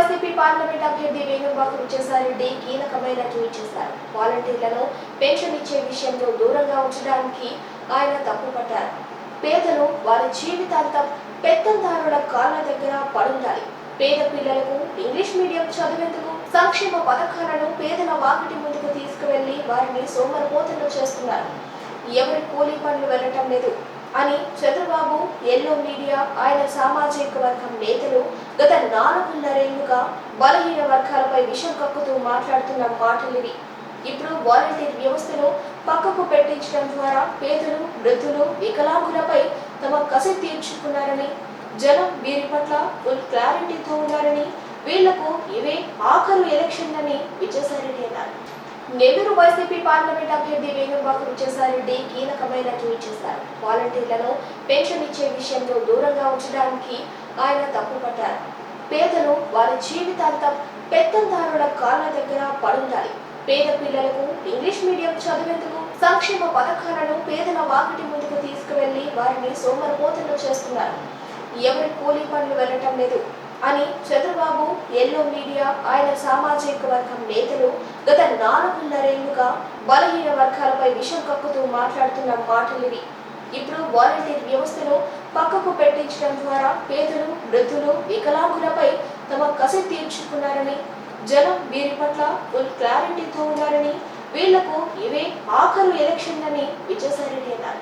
YCP parliament అభ్యర్థి వేణుబాబు విజయసాయిరెడ్డి కీలకమైన tweet చేశారు. వాలంటీర్లను పెన్షన్ ఇచ్చే విషయంలో దూరంగా ఉంచడానికి ఆయన తప్పుపట్టారు పేదలు వారి జీవితాంతం పెత్తందారుల కాళ్ళ దగ్గర పడుండాలి. పేద పిల్లలకు ఇంగ్లీష్ మీడియం చదివేందుకు సంక్షేమ పథకాలను పేదల వాకిటి ముందుకు తీసుకువెళ్ళి వారిని సోమరపోతలు చేస్తున్నారు. ఎవరి కూలీ పనులు వెళ్ళటం లేదు. అని చంద్రబాబు ఎల్లో మీడియా ఆయన సామాజిక వర్గం నేతలు గత నాలుగున్నరేళ్ళుగా బలహీన వర్గాలపై విషం కక్కుతూ మాట్లాడుతున్న మాటలివి ఇప్పుడు వాలంటీర్ వ్యవస్థను పక్కకు పెట్టించడం ద్వారా పేదలు వృద్ధులు వికలాంగులపై తమ కసి తీర్చుకున్నారని జనం వీరి పట్ల ఫుల్ క్లారిటీతో ఉన్నారని వీళ్ళకు ఇవే ఆఖరు ఎలక్షన్లని విజయసాయిరెడ్డి అన్నారు. నెల్లూరు వైసీపీ పార్లమెంట్ అభ్యర్థి వేణుబాబు విజయసాయిరెడ్డి కీలకమైన ట్వీట్ చేశారు. వాలంటీర్లను పెన్షన్ ఇచ్చే విషయంలో దూరంగా ఉంచడానికి ఆయన తప్పుపట్టారు పేదలు వారి జీవితాంతం పెత్తందారుల కాళ్ళ దగ్గర పడుండాలి. పేద పిల్లలకు ఇంగ్లీష్ మీడియం చదివేందుకు సంక్షేమ పథకాలను పేదల వాకిటి ముందుకు తీసుకువెళ్ళి వారిని సోమరపోతలు చేస్తున్నారు. ఎవరి కూలీ పనులు వెళ్ళటం లేదు. అని చంద్రబాబు ఎల్లో మీడియా ఆయన సామాజిక వర్గం నేతలు గత నాలుగున్నరేళ్ళుగా బలహీన వర్గాలపై విషం కక్కుతూ మాట్లాడుతున్న మాటలివి ఇప్పుడు వాలంటీర్ వ్యవస్థను పక్కకు పెట్టించడం ద్వారా పేదలు వృద్ధులు వికలాంగులపై తమ కసి తీర్చుకున్నారని జనం వీరి పట్ల ఫుల్ క్లారిటీతో ఉన్నారని వీళ్ళకు ఇవే ఆఖరు ఎలక్షన్లని విజయసాయిరెడ్డి అన్నారు.